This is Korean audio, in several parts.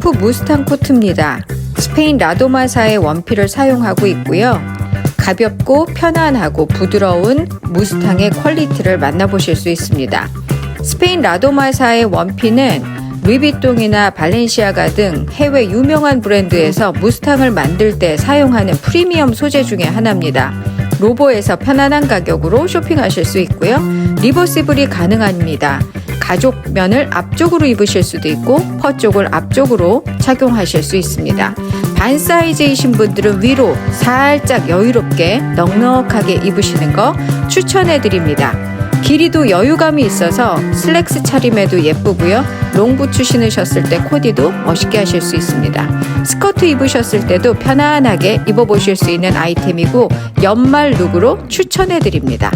터프 무스탕 코트입니다. 스페인 라도마사의 원피를 사용하고 있고요. 가볍고 편안하고 부드러운 무스탕의 퀄리티를 만나보실 수 있습니다. 스페인 라도마사의 원피는 루이비통이나 발렌시아가 등 해외 유명한 브랜드에서 무스탕을 만들 때 사용하는 프리미엄 소재 중에 하나입니다. 로보에서 편안한 가격으로 쇼핑하실 수 있고요. 리버시블이 가능합니다. 가족 면을 앞쪽으로 입으실 수도 있고 퍼 쪽을 앞쪽으로 착용하실 수 있습니다. 반 사이즈이신 분들은 위로 살짝 여유롭게 넉넉하게 입으시는 거 추천해 드립니다. 길이도 여유감이 있어서 슬랙스 차림에도 예쁘고요. 롱부츠 신으셨을 때 코디도 멋있게 하실 수 있습니다. 스커트 입으셨을 때도 편안하게 입어보실 수 있는 아이템이고 연말 룩으로 추천해 드립니다.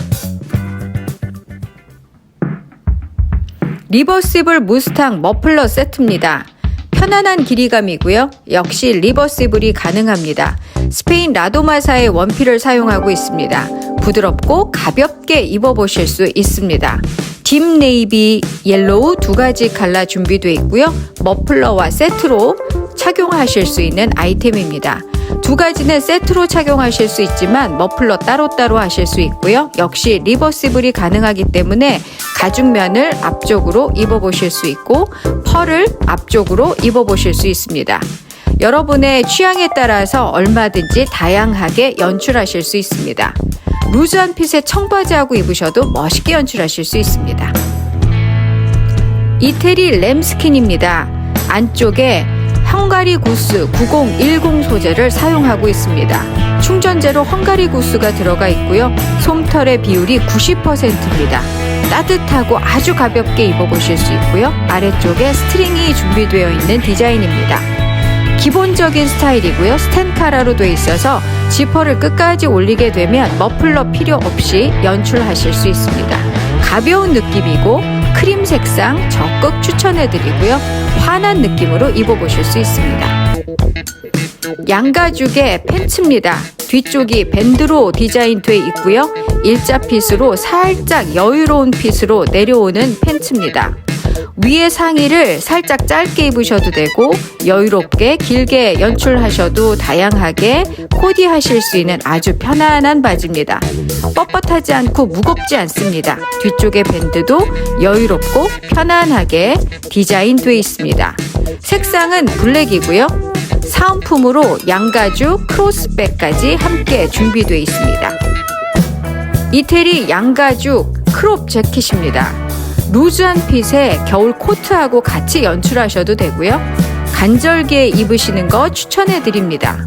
리버시블 무스탕 머플러 세트입니다. 편안한 길이감이고요. 역시 리버시블이 가능합니다. 스페인 라도마사의 원피를 사용하고 있습니다. 부드럽고 가볍게 입어보실 수 있습니다. 딥 네이비, 옐로우 두 가지 칼라 준비되어 있고요. 머플러와 세트로 착용하실 수 있는 아이템입니다. 두 가지는 세트로 착용하실 수 있지만 머플러 따로따로 하실 수 있고요. 역시 리버시블이 가능하기 때문에 가죽면을 앞쪽으로 입어보실 수 있고 펄을 앞쪽으로 입어보실 수 있습니다. 여러분의 취향에 따라서 얼마든지 다양하게 연출하실 수 있습니다. 루즈한 핏의 청바지하고 입으셔도 멋있게 연출하실 수 있습니다. 이태리 램스킨입니다. 안쪽에 헝가리 구스 9010 소재를 사용하고 있습니다. 충전재로 헝가리 구스가 들어가 있고요. 솜털의 비율이 90%입니다. 따뜻하고 아주 가볍게 입어보실 수 있고요. 아래쪽에 스트링이 준비되어 있는 디자인입니다. 기본적인 스타일이고요. 스텐카라로 되어 있어서 지퍼를 끝까지 올리게 되면 머플러 필요 없이 연출하실 수 있습니다. 가벼운 느낌이고 크림 색상 적극 추천해드리고요. 환한 느낌으로 입어보실 수 있습니다. 양가죽의 팬츠입니다. 뒤쪽이 밴드로 디자인돼 있고요. 일자 핏으로 살짝 여유로운 핏으로 내려오는 팬츠입니다. 위에 상의를 살짝 짧게 입으셔도 되고 여유롭게 길게 연출하셔도 다양하게 코디하실 수 있는 아주 편안한 바지입니다. 뻣뻣하지 않고 무겁지 않습니다. 뒤쪽의 밴드도 여유롭고 편안하게 디자인되어 있습니다. 색상은 블랙이고요. 사은품으로 양가죽 크로스백까지 함께 준비되어 있습니다. 이태리 양가죽 크롭 재킷입니다. 루즈한 핏에 겨울 코트하고 같이 연출하셔도 되고요. 간절기에 입으시는 거 추천해 드립니다.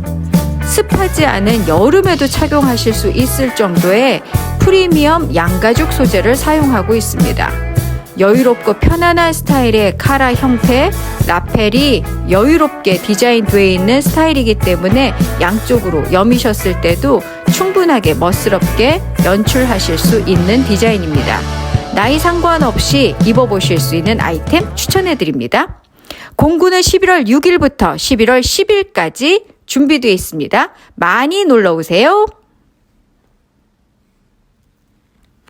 습하지 않은 여름에도 착용하실 수 있을 정도의 프리미엄 양가죽 소재를 사용하고 있습니다. 여유롭고 편안한 스타일의 카라 형태, 라펠이 여유롭게 디자인되어 있는 스타일이기 때문에 양쪽으로 여미셨을 때도 충분하게 멋스럽게 연출하실 수 있는 디자인입니다. 나이 상관없이 입어보실 수 있는 아이템 추천해드립니다. 공구는 11월 6일부터 11월 10일까지 준비되어 있습니다. 많이 놀러 오세요.